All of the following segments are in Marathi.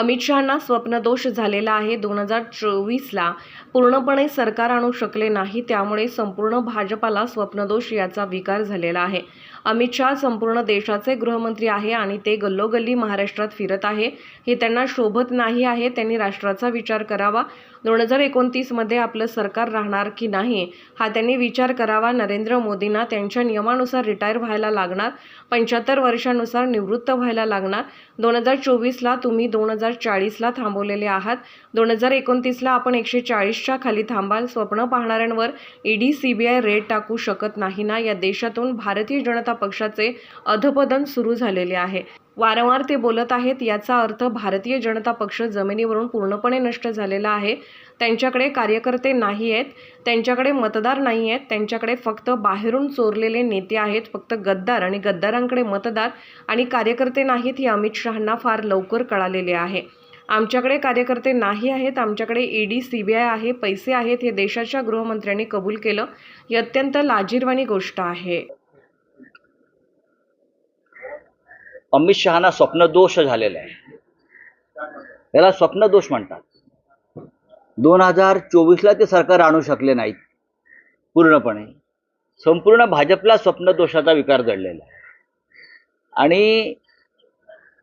अमित शहांना स्वप्नदोष झालेला आहे. दोन हजार चोवीसला पूर्णपणे सरकार आणू शकले नाही त्यामुळे संपूर्ण भाजपाला स्वप्नदोष याचा विकार झालेला आहे. अमित शहा संपूर्ण देशाचे गृहमंत्री आहे आणि ते गल्लोगल्ली महाराष्ट्रात फिरत आहे. हे त्यांना शोभत नाही आहे. त्यांनी राष्ट्राचा विचार करावा. दोन हजार एकोणतीसमध्ये आपलं सरकार राहणार की नाही हा त्यांनी विचार करावा. नरेंद्र मोदींना त्यांच्या नियमानुसार रिटायर व्हायला लागणार. पंच्याहत्तर वर्षानुसार निवृत्त व्हायला लागणार. दोन हजार चोवीसला तुम्ही दोन हजार चाळीसला थांबवलेले आहात. दोन हजार एकोणतीसला आपण एकशे चाळीसच्या खाली थांबाल. स्वप्न पाहणाऱ्यांवर ईडी सीबीआय रेड टाकू शकत नाही ना? या देशातून भारतीय जनता पक्षाचे अधपतन सुरू झालेले आहे. वारंवार ते बोलत आहेत याचा अर्थ भारतीय जनता पक्ष जमिनीवरून पूर्णपणे नष्ट झालेला आहे. त्यांच्याकडे कार्यकर्ते नाही आहेत त्यांच्याकडे मतदार नाही आहेत त्यांच्याकडे फक्त बाहेरून चोरलेले नेते आहेत फक्त गद्दार आणि गद्दारांकडे मतदार आणि कार्यकर्ते नाहीत हे अमित शहांना फार लवकर कळालेले आहे. आमच्याकडे कार्यकर्ते नाही आहेत आमच्याकडे ईडी आय आहे पैसे आहेत हे देशाच्या गृहमंत्र्यांनी कबूल केलं. ही अत्यंत लाजीरवाणी गोष्ट आहे. अमित शहाना स्वप्नदोष झालेला आहे. याला स्वप्नदोष म्हणतात. दोन हजार चोवीसला ते सरकार आणू शकले नाहीत पूर्णपणे. संपूर्ण भाजपला स्वप्नदोषाचा विकार जडलेला आहे. आणि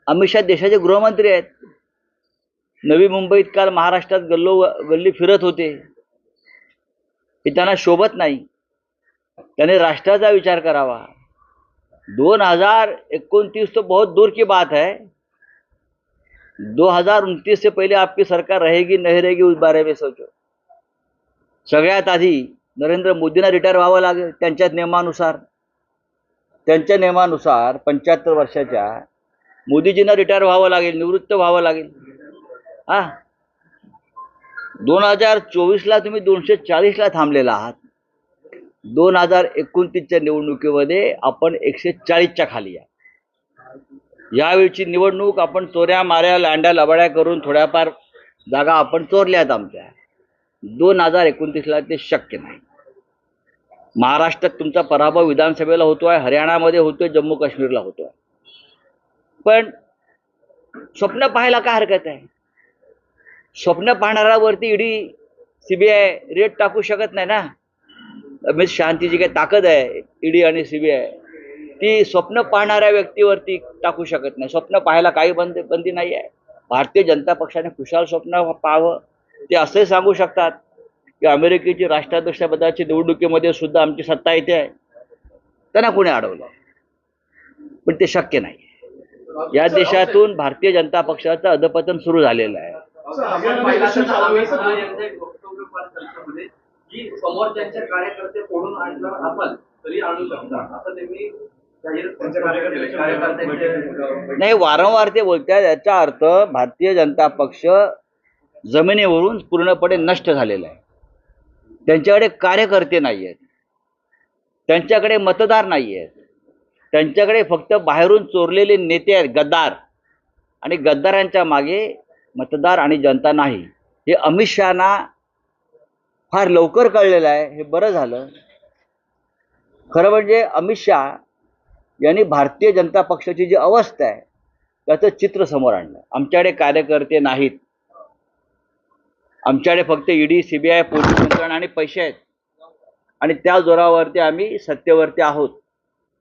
अमित शहा देशाचे गृहमंत्री आहेत. नवी मुंबईत काल महाराष्ट्रात गल्लो गल्ली फिरत होते. हे त्यांना शोभत नाही. त्याने राष्ट्राचा विचार करावा. दो हजार इक्कीस तो बहुत दूर की बात है। दो हजार उनतीस से पहले आपकी सरकार रहेगी नहीं रहेगी उस बारे में सोचो। सगळ्यात आधी नरेंद्र मोदींना रिटायर व्हावं लागेल त्यांच्या नियमानुसार। त्यांच्या नियमानुसार पंच्याहत्तर वर्षाच्या मोदीजींना रिटायर व्हावं लागेल निवृत्त व्हावं लागेल। हा? दोन हजार चोवीसला तुम्ही दोनशे चाळीसला थांबलेला आहात। दोन हजार एकोणतीसच्या निवडणुकीमध्ये आपण एकशे चाळीसच्या खाली आहे यावेळची निवडणूक आपण चोऱ्या माऱ्या लांड्या लबाड्या करून थोड्याफार जागा आपण चोरल्यात आमच्या. दोन हजार एकोणतीसला ते शक्य नाही. महाराष्ट्रात तुमचा पराभव विधानसभेला होतो आहे हरियाणामध्ये होतोय जम्मू काश्मीरला होतोय. पण स्वप्न पाहायला काय हरकत आहे? स्वप्न पाहणाऱ्यावरती ईडी सीबीआय रेट टाकू शकत नाही ना? अमित शहाची जी काही ताकद आहे ईडी आणि सीबीआय ती स्वप्न पाहणाऱ्या व्यक्तीवरती टाकू शकत नाही. स्वप्न पाहायला काही बंद बंदी नाही आहे. भारतीय जनता पक्षाने खुशाल स्वप्न पाहावं. ते असे सांगू शकतात की अमेरिकेची राष्ट्राध्यक्षपदाची निवडणुकीमध्ये सुद्धा आमची सत्ता येते आहे. त्यांना कोणी अडवलं? पण ते शक्य नाही. या देशातून भारतीय जनता पक्षाचं अधपतन सुरू झालेलं आहे आपण पाहिलं तर अमित शहा यांचं एक वक्तव्य फार चर्चेमध्ये की समोरच्यांचे कार्यकर्ते फोडून आणणार आपण तरी आणू शकता. असं त्यांनी जाहीर कार्यकर्ते कार्यकर्त्यांचे नाही वारंवार ते बोलतात याचा अर्थ भारतीय जनता पक्ष जमिनीवरून पूर्णपणे नष्ट झालेला आहे. त्यांच्याकडे कार्यकर्ते नाही आहेत. त्यांच्याकडे मतदार नाही आहेत. त्यांच्याकडे फक्त बाहेरून चोरलेले नेते आहेत गद्दार. आणि गद्दारांच्या मागे मतदार आणि जनता नाही. हे अमित शहाना फार लवकर कळलेलं आहे हे बरं झालं. खरं म्हणजे अमित शहा यांनी भारतीय जनता पक्षाची जी अवस्था आहे त्याचं चित्र समोर आणलं. आमच्याकडे कार्यकर्ते नाहीत. आमच्याकडे फक्त ईडी सीबीआय पोलीस यंत्रणा आणि पैसे आहेत. आणि त्या जोरावरती आम्ही सत्तेवरती आहोत.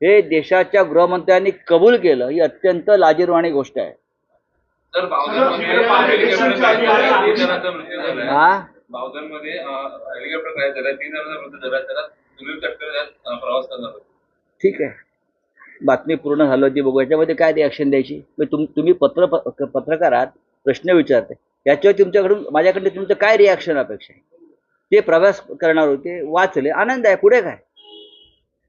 हे देशाच्या गृहमंत्र्यांनी कबूल केलं ही अत्यंत लाजीरवाणी गोष्ट आहे. हा? बावधनमध्ये हेलिकॉप्टर क्रॅश झाला तीन जणांचा मृत्यू झाला त्याला सुनील तटकरे प्रवास करणार होते. ठीक आहे. बातमी पूर्ण झाली होती बघू. याच्यामध्ये काय रिॲक्शन द्यायची? मग तुम तुम्ही पत्र पत्रकारात प्रश्न विचारते. याच्यावर तुमच्याकडून माझ्याकडे तुमचं काय रिॲक्शन अपेक्षा आहे? ते प्रवास करणार होते वाचले. आनंद आहे. पुढे काय?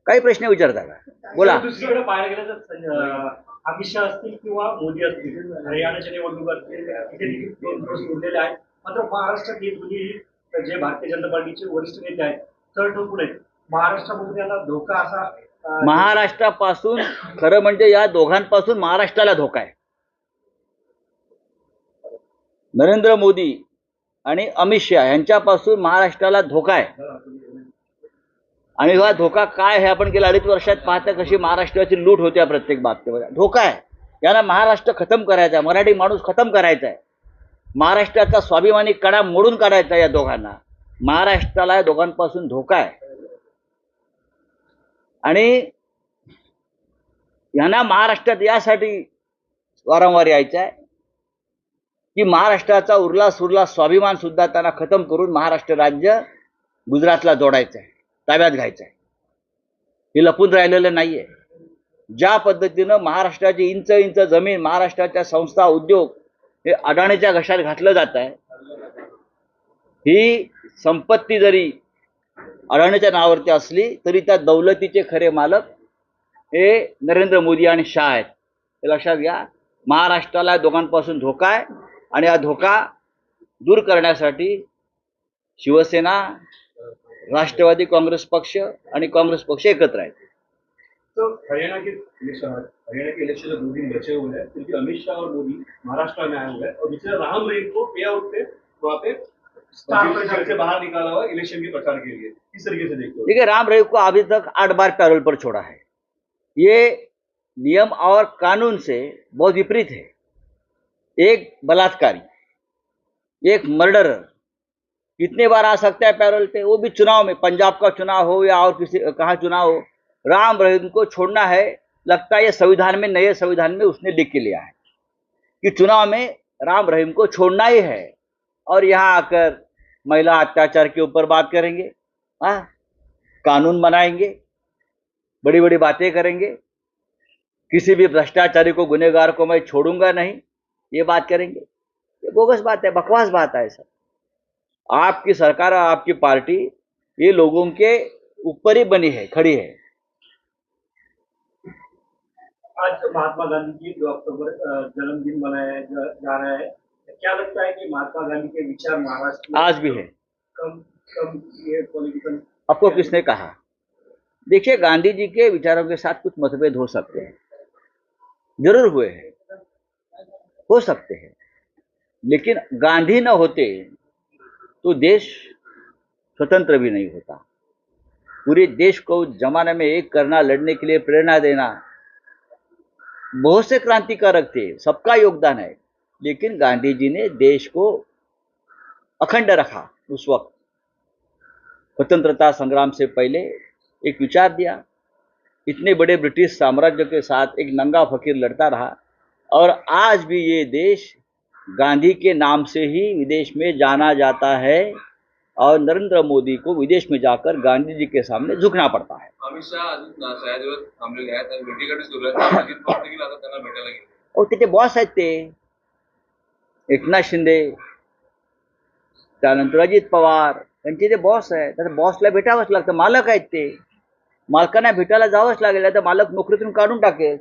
काही प्रश्न विचारता का? बोला. दुसरीकडे पाहायला गेलं तर अमित शहा असतील किंवा मोदी असतील हरियाणाच्या निवडणुका असतील तिथे देखील दोन दिवस उरलेले आहेत. मात्र महाराष्ट्रात येत म्हणजे जे भारतीय जनता पार्टीचे वरिष्ठ नेते आहेत तर ठोकून आहेत महाराष्ट्रामध्ये आता धोका असा महाराष्ट्रापासून खरं म्हणजे या दोघांपासून महाराष्ट्राला धोका आहे. नरेंद्र मोदी आणि अमित शहा यांच्यापासून महाराष्ट्राला धोका आहे. आणि हा धोका काय आहे आपण गेल्या अडीच वर्षात पाहता कशी महाराष्ट्राची लूट होत्या प्रत्येक बाबतीमध्ये. धोका आहे. यांना महाराष्ट्र खतम करायचा आहे. मराठी माणूस खतम करायचा आहे. महाराष्ट्राचा स्वाभिमानी कडा मोडून काढायचा या दोघांना. महाराष्ट्राला या दोघांपासून धोका आहे. आणि यांना महाराष्ट्रात यासाठी वारंवार यायचं आहे की महाराष्ट्राचा उरला सुरला स्वाभिमान सुद्धा त्यांना खतम करून महाराष्ट्र राज्य गुजरातला जोडायचं आहे ताब्यात घ्यायचं आहे. हे लपून राहिलेलं नाहीये. ज्या पद्धतीनं महाराष्ट्राची इंच इंच जमीन महाराष्ट्राच्या संस्था उद्योग हे अडाणीच्या घशात घातलं जात आहे. ही संपत्ती जरी अडाणीच्या नावावरती असली तरी त्या दौलतीचे खरे मालक हे नरेंद्र मोदी आणि शाह आहेत. हे लक्षात घ्या महाराष्ट्राला या दोघांपासून धोका आहे आणि हा धोका दूर करण्यासाठी शिवसेना राष्ट्रवादी काँग्रेस पक्ष आणि काँग्रेस पक्ष एकत्र आहेत. तो हरियाणा के इलेक्शन हरियाणा के इलेक्शन में दो दिन बचे हुए हैं क्योंकि अमित शाह और मोदी महाराष्ट्र में आए हुए हैं और दूसरे राम रहीम को पे आउट पे वहाँ पे से बाहर निकाला हुआ इलेक्शन के प्रचार के लिए। किस तरीके से देखते हो देखिए राम रहीम को अभी तक आठ बार पैरोल पर छोड़ा है। ये नियम और कानून से बहुत विपरीत है। एक बलात्कारी एक मर्डरर कितने बार आ सकता है पैरोल पे? वो भी चुनाव में पंजाब का चुनाव हो या और किसी कहाँ चुनाव हो राम रहीम को छोड़ना है, लगता है ये संविधान में, नए संविधान में उसने लिख के लिया है कि चुनाव में राम रहीम को छोड़ना ही है। और यहाँ आकर महिला अत्याचार के ऊपर बात करेंगे हाँ कानून बनाएँगे बड़ी बड़ी बातें करेंगे, किसी भी भ्रष्टाचारी को गुनेगार को मैं छोड़ूँगा नहीं, ये बात करेंगे। ये बोगस बात है, बकवास बात है सर आपकी सरकार और आपकी पार्टी ये लोगों के ऊपर ही बनी है, खड़ी है। आज महात्मा गांधी जी दो अक्टूबर जन्मदिन मनाया जा, रहा है क्या लगता है कि महात्मा गांधी के विचार महाराष्ट्र आज भी है। कम कम ये पॉलिटिकल आपको किसने कहा? देखिए गांधी जी के विचारों के साथ कुछ मतभेद हो सकते हैं। ज़रूर हुए हैं। हो सकते हैं। लेकिन गांधी न होते तो देश स्वतंत्र भी नहीं होता। पूरे देश को जमाने में एक करना लड़ने के लिए प्रेरणा देना बहुत से क्रांतिकारक थे, सबका योगदान है। लेकिन गांधी जी ने देश को अखंड रखा उस वक्त। स्वतंत्रता संग्राम से पहले एक विचार दिया। इतने बड़े ब्रिटिश साम्राज्य के साथ एक नंगा फकीर लड़ता रहा और आज भी ये देश गांधी के नाम से ही विदेश में जाना जाता है। और नरेंद्र मोदी को विदेश में जाकर गांधी जी के सामने झुकना पड़ता है। और त्याचे बॉस आहेत ते एकनाथ शिंदे त्यानंतर अजित पवार त्यांचे जे बॉस आहे त्या बॉसला भेटावंच लागतं मालक आहेत ते मालकांना भेटायला जावंच लागेल तर मालक नोकरीतून काढून टाकेल।